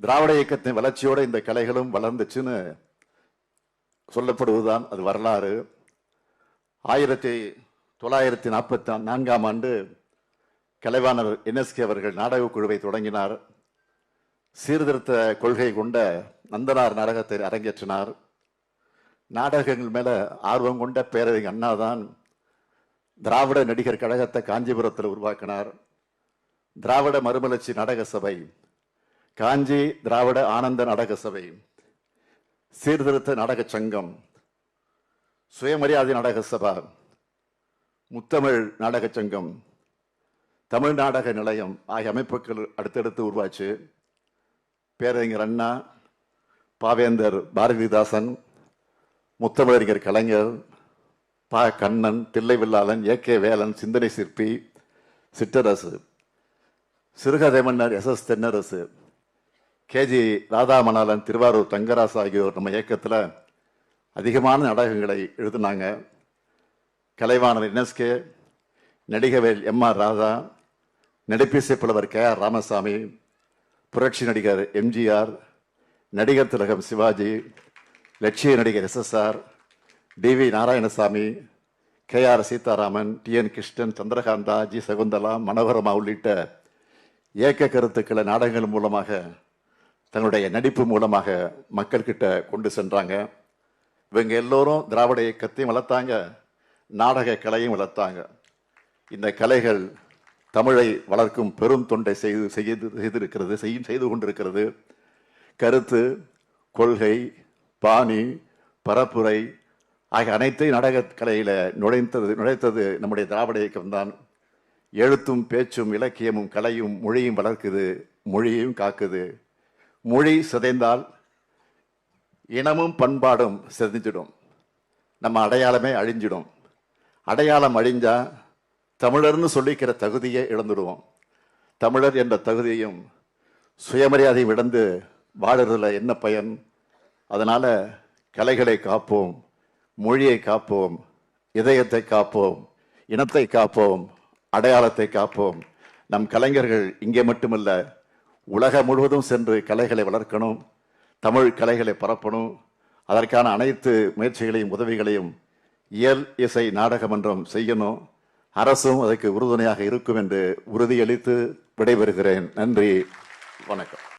திராவிட இயக்கத்தின் வளர்ச்சியோடு இந்த கலைகளும் வளர்ந்துச்சுன்னு சொல்லப்படுவதுதான் அது வரலாறு. ஆயிரத்தி தொள்ளாயிரத்தி நாற்பத்தி நான்காம் ஆண்டு கலைவாணர் என்எஸ்கே அவர்கள் நாடகக் குழுவை தொடங்கினார். சீர்திருத்த கொள்கை கொண்ட நந்தனார் நாடகத்தை அரங்கேற்றினார். நாடகங்கள் மேலே ஆர்வம் கொண்ட பேரறிஞர் அண்ணாதான் திராவிட நடிகர் கழகத்தை காஞ்சிபுரத்தில் உருவாக்கினார். திராவிட மறுமலர்ச்சி நாடக சபை காஞ்சி திராவிட ஆனந்த நாடக சபை சீர்திருத்த நாடக சங்கம் சுயமரியாதை நாடக சபா முத்தமிழ் நாடக சங்கம் தமிழ் நாடக நிலையம் ஆகிய அமைப்புகள் அடுத்தடுத்து உருவாச்சு. பேரறிஞர் அண்ணா பாவேந்தர் பாரதிதாசன் முத்தமிழறிஞர் கலைஞர் பா. கண்ணன் தில்லைவில்லாளன் ஏ. கே. வேலன் சிந்தனை சிற்பி சிற்றரசு சிறுகதை மன்னர் S. S. Thennarasu KG Radhamanalan Thiruvarur Thangarasu ஆகியோர் நம்ம இயக்கத்தில் அதிகமான நாடகங்களை எழுதினாங்க. Kalaivanar NSK Nadigavel M. R. Radha நடிப்பிசை புலவர் கே. ஆர். ராமசாமி புரட்சி நடிகர் எம்ஜிஆர் நடிகர் திலகம் சிவாஜி லட்சிய நடிகர் SSR T. V. Narayanasamy K. R. Seetharaman T. N. Krishnan Chandrakantha G. Sakunthala மனோகரமா உள்ளிட்ட இயக்க கருத்துக்களை நாடகங்கள் மூலமாக தன்னுடைய நடிப்பு மூலமாக மக்கள்கிட்ட கொண்டு சென்றாங்க. இவங்க எல்லோரும் திராவிட இயக்கத்தையும் வளர்த்தாங்க நாடக கலையும் வளர்த்தாங்க. இந்த கலைகள் தமிழை வளர்க்கும் பெரும் தொண்டை செய்து செய்து செய்திருக்கிறது செய்யும் செய்து கொண்டிருக்கிறது. கருத்து கொள்கை பாணி பரப்புரை ஆகிய அனைத்தையும் நாடகக் கலையில் நுழைந்தது நுழைத்தது நம்முடைய திராவிட இயக்கம்தான் எழுத்தும் பேச்சும் இலக்கியமும் கலையும் மொழியும் வளர்க்குது மொழியையும் காக்குது. மொழி சிதைந்தால் இனமும் பண்பாடும் சிதைஞ்சிடும். நம்ம அடையாளமே அழிஞ்சிடும். அடையாளம் அழிஞ்சால் தமிழர்னு சொல்லிக்கிற தகுதியை இழந்துடுவோம். தமிழர் என்ற தகுதியையும் சுயமரியாதையும் இழந்து வாழறதுல என்ன பயன்? அதனால் கலைகளை காப்போம் மொழியை காப்போம் இதயத்தை காப்போம் இனத்தை காப்போம் அடையாளத்தை காப்போம். நம் கலைஞர்கள் இங்கே மட்டுமல்ல உலகம் முழுவதும் சென்று கலைகளை வளர்க்கணும் தமிழ் கலைகளை பரப்பணும். அதற்கான அனைத்து முயற்சிகளையும் உதவிகளையும் இயல் இசை நாடகமன்றம் செய்யணும். அரசும் அதற்கு உறுதுணையாக இருக்கும் என்று உறுதியளித்து விடைபெறுகிறேன். நன்றி. வணக்கம்.